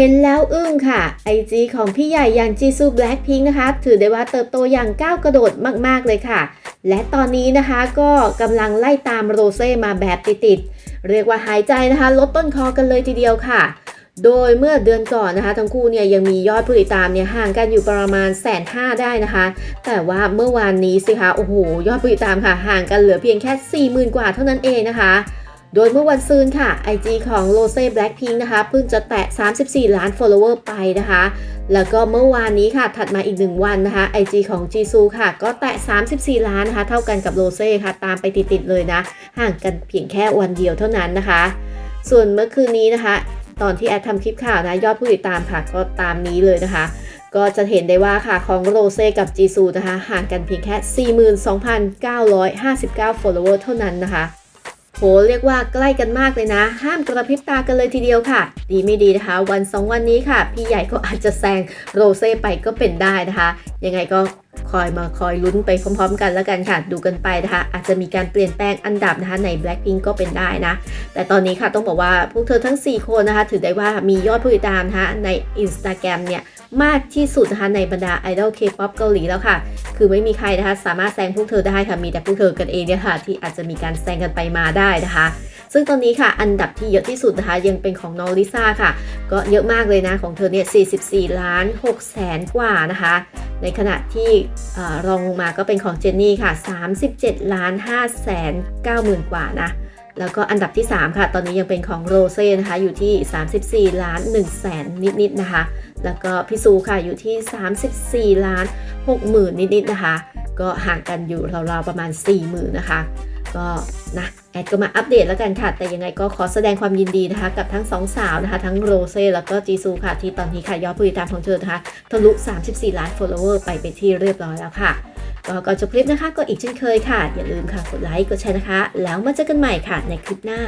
เห็นแล้วอึ้งค่ะ IG ของพี่ใหญ่อย่างจีซูแบล็ p พิงนะคะ ถือได้ว่าเติบโตอย่างก้าวกระโดดมากๆเลยค่ะ และตอนนี้นะคะก็กำลังไล่ตามโรเซ่มาแบบติดๆเรียกว่าหายใจนะคะลดต้นคอกันเลยทีเดียวค่ะ โดยเมื่อเดือนก่อนนะคะ ทั้งคู่เนี่ยยังมียอดผู้ติดตามเนี่ยห่างกันอยู่ประมาณแสนห้าได้นะคะ แต่ว่าเมื่อวานนี้สิคะโอ้โหยอดผู้ติดตามค่ะห่างกันเหลือเพียงแค่40,000 กว่าเท่านั้นเองนะคะ โดยเมื่อวันซืนค่ะ IG ของ r o s e Blackpink นะคะเพิ่งจะแตะ 34 ล้าน follower ไปนะคะ แล้วก็เมื่อวานนี้ค่ะ ถัดมาอีก 1 วันนะคะ IG ของ Jisoo ค่ะ ก็แตะ 34 ล้านนะคะ เท่ากันกับ r o s e ค่ะ ตามไปติดๆเลยนะ ห่างกันเพียงแค่วันเดียวเท่านั้นนะคะ ส่วนเมื่อคืนนี้นะคะ ตอนที่แอดทำคลิปข่าวนะ ยอดผู้ติดตามค่ะ ก็ตามนี้เลยนะคะก็จะเห็นได้ว่าค่ะของโรเซ่กับจีซูนะคะ ห่างกันเพียงแค่ 42,959 follower เท่านั้นนะคะ โหเรียกว่าใกล้กันมากเลยนะ ห้ามกระพริบตากันเลยทีเดียวค่ะ ดีไม่ดีนะคะ วัน 2 วันนี้ค่ะ พี่ใหญ่ก็อาจจะแซงโรเซ่ไปก็เป็นได้นะคะ ยังไงก็ คอยมาคอยลุ้นไปพร้อมๆ กันแล้วกันค่ะดูกันไปนะคะอาจจะมีการเปลี่ยนแปลงอันดับนะคะใน Blackpink ก็เป็นได้นะ แต่ตอนนี้ค่ะต้องบอกว่าพวกเธอทั้ง 4 คนนะคะถือได้ว่ามียอดผู้ติดตามนะคะใน Instagram เนี่ยมากที่สุดนะคะในบรรดาไอดอลเคป๊อปเกาหลีแล้วค่ะ คือไม่มีใครนะคะสามารถแซงพวกเธอได้ค่ะมีแต่พวกเธอกันเองเนี่ยค่ะที่อาจจะมีการแซงกันไปมาได้นะคะซึ่งตอนนี้ค่ะอันดับที่เยอะที่สุดนะคะยังเป็นของน้องลิซ่าค่ะ ก็เยอะมากเลยนะของเธอเนี่ย 44 ล้าน6แสนกว่านะคะ ในขณะที่รองลงมาก็เป็นของเจนนี่ค่ะ 37ล้าน5แสน9หมื่นกว่านะ แล้วก็อันดับที่ 3 ค่ะ ตอนนี้ยังเป็นของโรเซ่นะคะ อยู่ที่ 34 ล้าน1แสนนิดๆนะคะ แล้วก็พิซูค่ะ อยู่ที่ 34 ล้าน6หมื่นนิดๆนะคะ ก็ห่างกันอยู่ราวๆประมาณ 4 หมื่นนะคะ ก็นะแอดก็มาอัปเดตแล้วกันค่ะ แต่ยังไงก็ขอแสดงความยินดีนะคะ กับทั้งสองสาวนะคะ ทั้งโรเซ่แล้วก็จีซูค่ะ ที่ตอนนี้ค่ะยอดผู้ติดตามของเธอนะคะทะลุ 34 ล้าน follower ไปเป็นที่เรียบร้อยแล้วค่ะก็ก่อนจบคลิปนะคะ ก็อีกเช่นเคยค่ะ อย่าลืมค่ะกดไลค์กดแชร์นะคะ แล้วมาเจอกันใหม่ค่ะในคลิปหน้า